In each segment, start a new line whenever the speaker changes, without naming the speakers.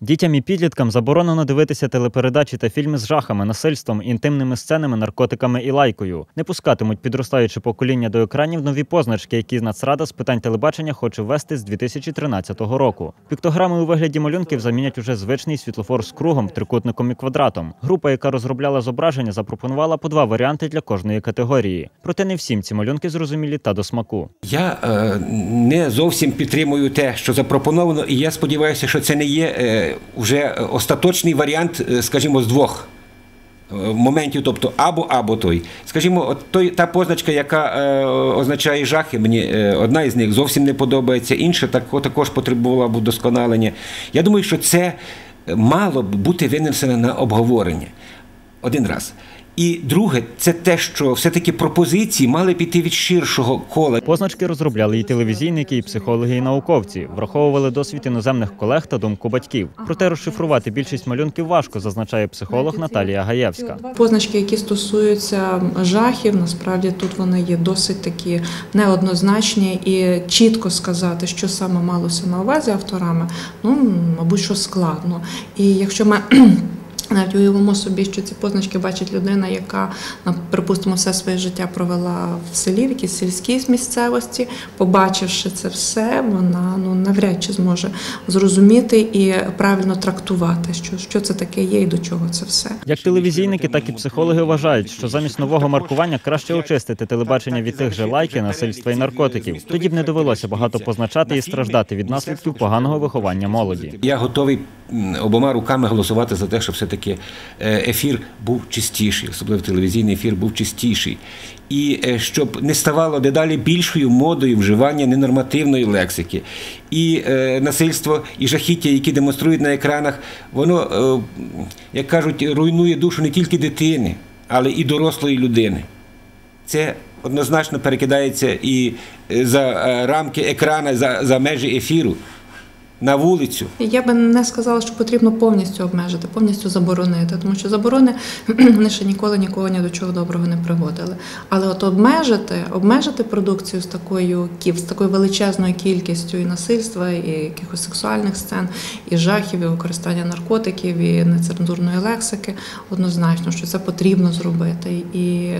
Дітям і підліткам заборонено дивитися телепередачі та фільми з жахами, насильством, інтимними сценами, наркотиками і лайкою. Не пускатимуть підростаюче покоління до екранів нові позначки, які Нацрада з питань телебачення хоче ввести з 2013 року. Піктограми у вигляді малюнків замінять уже звичний світлофор з кругом, трикутником і квадратом. Група, яка розробляла зображення, запропонувала по два варіанти для кожної категорії. Проте не всім ці малюнки зрозумілі та до смаку.
Я е, не зовсім підтримую те, що запропоновано, і я сподіваюся, що це не є е, вже остаточний варіант, е, скажімо, з двох. е, Моментів, тобто або або той. Скажімо, от той та позначка, яка е, означає жахи, мені е, одна із них зовсім не подобається, інша так, також потребувала б удосконалення. Я думаю, що це мало б бути винесено на обговорення один раз. І друге, це те, що все-таки пропозиції мали піти від ширшого кола.
Позначки розробляли і телевізійники, і психологи, і науковці, враховували досвід іноземних колег та думку батьків. Проте розшифрувати більшість малюнків важко, зазначає психолог Наталія Гаєвська.
Позначки, які стосуються жахів, насправді тут вони є досить такі неоднозначні і чітко сказати, що саме малося на увазі авторами, ну мабуть, що складно. І якщо ми навіть уявимо собі, що ці позначки бачить людина, яка, припустимо, все своє життя провела в селі, в якійсь сільській місцевості, побачивши це все, вона ну навряд чи зможе зрозуміти і правильно трактувати, що, що це таке є і до чого це все.
Як телевізійники, так і психологи вважають, що замість нового маркування краще очистити телебачення від тих же лайки, насильства і наркотиків. Тоді б не довелося багато позначати і страждати від наслідків поганого виховання молоді.
Я готовий обома руками голосувати за те, щоб все-таки е, ефір був чистіший, особливо телевізійний ефір був чистіший. І е, щоб не ставало дедалі більшою модою вживання ненормативної лексики. І е, насильство, і жахіття, які демонструють на екранах, воно, е, як кажуть, руйнує душу не тільки дитини, але і дорослої людини. Це однозначно перекидається і е, за рамки екрана, за, за межі ефіру на вулицю.
Я би не сказала, що потрібно повністю обмежити, повністю заборонити, тому що заборони вони ще ніколи нікого ні до чого доброго не приводили. Але от обмежити, обмежити продукцію з такою з такою величезною кількістю і насильства, і якихось сексуальних сцен, і жахів, і використання наркотиків, і нецензурної лексики, однозначно, що це потрібно зробити. І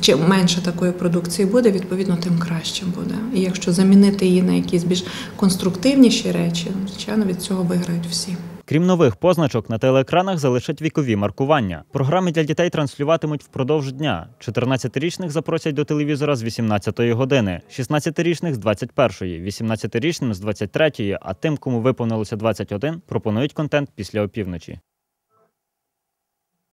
чим менше такої продукції буде, відповідно, тим краще буде. І якщо замінити її на якісь більш конструктивніші речі, звичайно, від цього виграють всі.
Крім нових позначок, на телеекранах залишать вікові маркування. Програми для дітей транслюватимуть впродовж дня. 14-річних запросять до телевізора з 18-ї години, 16-річних з 21-ї, 18-річним з 23-ї, а тим, кому виповнилося 21, пропонують контент після опівночі.